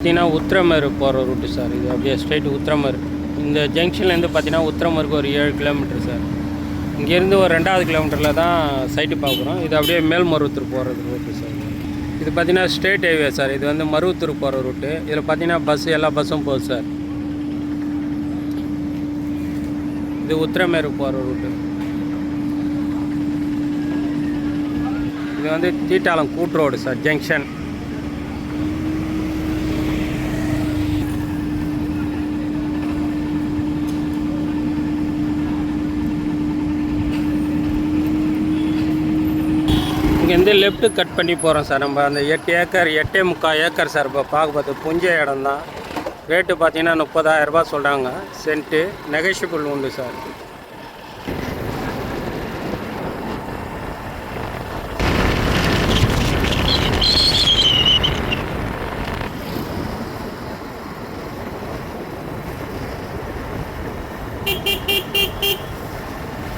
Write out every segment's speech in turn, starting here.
பார்த்தீங்கன்னா உத்திரமர் போகிற route sir. இது அப்படியே ஸ்ட்ரெயிட் உத்திரமர். இந்த ஜங்ஷன்லேருந்து பார்த்தீங்கன்னா உத்திரமருக்கு ஒரு ஏழு கிலோமீட்டர் சார். இங்கேருந்து ஒரு ரெண்டாவது கிலோமீட்டரில் தான் சைட்டு பார்க்குறோம். இது அப்படியே மேல்மருவத்தூர் போகிறது ரூட்டு சார். இது பார்த்தீங்கன்னா ஸ்டேட் ஹைவே சார். இது வந்து மருவத்தூர் போகிற ரூட்டு. இதில் பார்த்தீங்கன்னா பஸ் எல்லா பஸ்ஸும் போகுது சார். இது உத்திரமேரு போகிற ரூட்டு. இது வந்து தீட்டாளம் கூட் ரோடு சார் ஜங்ஷன் இங்கேருந்து லெஃப்ட்டு கட் பண்ணி போகிறோம் சார். நம்ம அந்த எட்டு ஏக்கர் எட்டே முக்கால் ஏக்கர் சார். இப்போ பார்க்க பார்த்து புஞ்ச இடம் தான். ரேட்டு பார்த்தீங்கன்னா முப்பதாயிரரூபா சொல்கிறாங்க சென்ட்டு நெகஷியபிள் உண்டு சார்.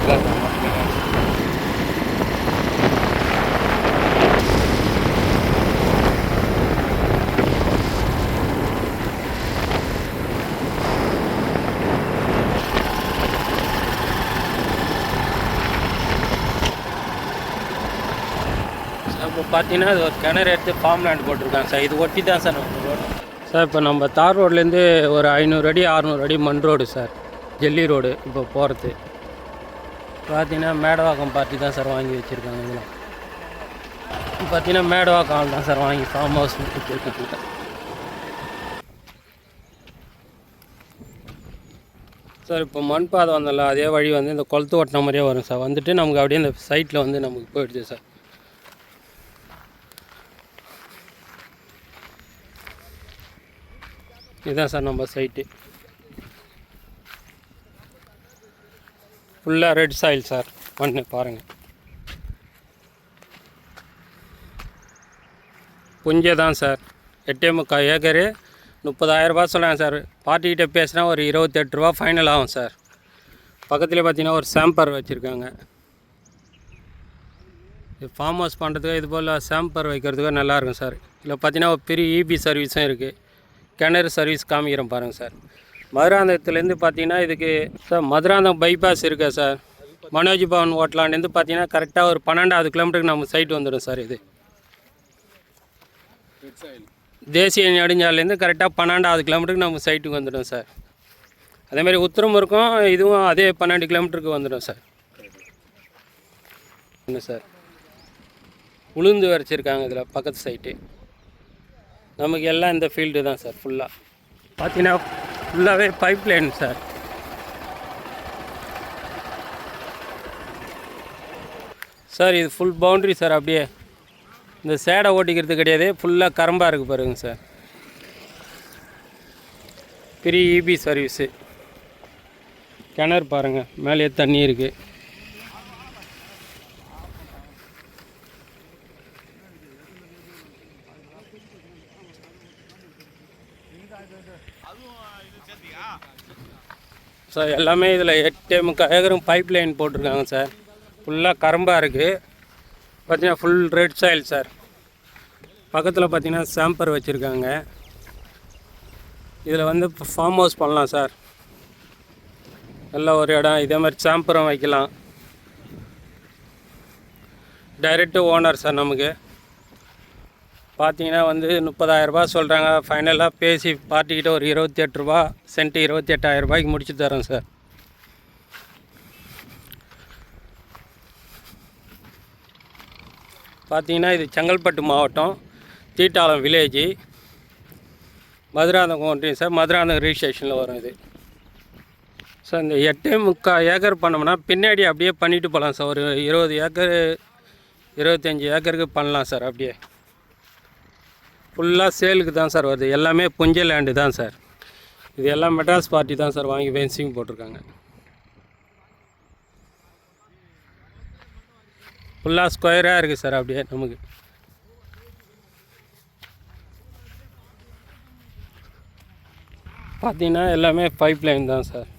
சார் இப்போ பார்த்தீங்கன்னா அது ஒரு கிணறு எடுத்து ஃபார்ம் லேண்ட் போட்டிருக்காங்க சார். இது ஒட்டி தான் சார் நம்ம ரோடு. சார் இப்போ நம்ம தார் ரோட்லேருந்து ஒரு ஐநூறு அடி அறநூறு அடி மண் ரோடு சார். ஜெல்லி ரோடு இப்போ போகிறது பார்த்தீங்கன்னா மேடவாக்கம் பார்ட்டி தான் சார் வாங்கி வச்சுருக்காங்க இதெல்லாம் பார்த்தீங்கன்னா மேடவாக்கம் ஆள் தான் சார் வாங்கி ஃபார்ம் ஹவுஸ் வச்சுருக்காங்க சார் இப்போ மண் பாதை வந்தல அதே வழி வந்து இந்த குளத்து ஓட்டின மாதிரியே வரும் சார். வந்துட்டு நமக்கு அப்படியே இந்த சைட்டில் வந்து நமக்கு போயிடுச்சு சார். இதுதான் சார் நம்ம சைட்டு ஃபுல்லாக ரெட் சாயில் சார். மண் பாருங்கள் புஞ்சை தான் சார். எட்டே முக்கால் ஏக்கரு முப்பதாயிரரூபா சொல்கிறாங்க சார். பார்ட்டிக்கிட்ட பேசினா ஒரு இருபத்தெட்டு ரூபா ஃபைனல் ஆகும் சார். பக்கத்தில் பார்த்தீங்கன்னா ஒரு சாம்பர் வச்சுருக்காங்க. இது ஃபார்ம் ஹவுஸ் பண்ணுறதுக்கு இது போல் சாம்பர் வைக்கிறதுக்கு நல்லாயிருக்கும் சார். இதில் பார்த்தீங்கன்னா ஒரு பெரிய இபி சர்வீஸும் இருக்குது கிணறு சர்வீஸ் காமிக்கிறேன் பாருங்கள் சார். மதுராந்தகத்துலேருந்து பார்த்தீங்கன்னா இதுக்கு சார் மதுராந்தகம் பைபாஸ் இருக்கா சார்? மனோஜ் பவன் ஓட்டலான்லேருந்து பார்த்தீங்கன்னா கரெக்டாக ஒரு பன்னெண்டாவது கிலோமீட்டருக்கு நம்ம சைட் வந்துடும் சார் இது. தேசிய நெடுஞ்சாலையிலேருந்து கரெக்டாக பன்னெண்டாவது கிலோமீட்டருக்கு நம்ம சைட்டுக்கு வந்துடும் சார். அதேமாதிரி உத்தரமூருக்கும் இதுவும் அதே பன்னெண்டு கிலோமீட்டருக்கு வந்துடும் சார். என்ன சார்? உளுந்து வரைச்சிருக்காங்க இதில் பக்கத்து சைட்டு நமக்கு எல்லாம் இந்த ஃபீல்டு தான் சார் ஃபுல்லாக பார்த்தீங்கன்னா ஃபுல்லாகவே பைப் லைன் சார் சார் இது ஃபுல் பவுண்ட்ரி சார் அப்படியே இந்த சேடை ஓட்டிக்கிறது கிடையாது ஃபுல்லாக கரம்பாக இருக்குது பாருங்க சார் பெரிய இபி சர்வீஸு கிணறு பாருங்கள் மேலே தண்ணி இருக்குது சார் எல்லாமே இதில் எட்டு முக்கால் ஏக்கரும் பைப் லைன் போட்டிருக்காங்க சார். ஃபுல்லாக கரம்பாக இருக்குது பார்த்தீங்கன்னா ஃபுல் ரெட் சாயில் சார். பக்கத்தில் பார்த்தீங்கன்னா சாம்பர் வச்சுருக்காங்க. இதில் வந்து ஃபார்ம் ஹவுஸ் பண்ணலாம் சார். நல்ல ஒரு இடம். இதே மாதிரி சாம்பரம் வைக்கலாம். டைரெக்டு ஓனர் சார் நமக்கு. பார்த்தீங்கன்னா வந்து முப்பதாயிரரூபா சொல்கிறாங்க ஃபைனலாக பேசி பார்ட்டிக்கிட்ட ஒரு இருபத்தி எட்டுரூபா ரூபா சென்ட்டு இருபத்தி எட்டாயிரரூபாய்க்கு முடிச்சு தரோம் சார். பார்த்தீங்கன்னா இது செங்கல்பட்டு மாவட்டம் தீட்டாளம் வில்லேஜ் மதுராந்தகம் ஒன்றியம் சார். மதுராந்தகம் ரிஜிஸ்ட்ரேஷனில் வரும் இது. சார் இந்த எட்டே முக்கால் ஏக்கர் பண்ணோம்னா பின்னாடி அப்படியே பண்ணிட்டு போகலாம் சார். ஒரு இருபது ஏக்கர் இருபத்தஞ்சி ஏக்கருக்கு பண்ணலாம் சார் அப்படியே. ஃபுல்லாக சேலுக்கு தான் சார் வருது. எல்லாமே புஞ்ச லேண்டு தான் சார். இது எல்லாம் மெட்ராஸ் பார்ட்டி தான் சார் வாங்கி ஃபென்சிங் போட்டிருக்காங்க. ஃபுல்லாக ஸ்கொயராக இருக்குது சார் அப்படியே நமக்கு. பார்த்தீங்கன்னா எல்லாமே பைப் லைன் தான் சார்.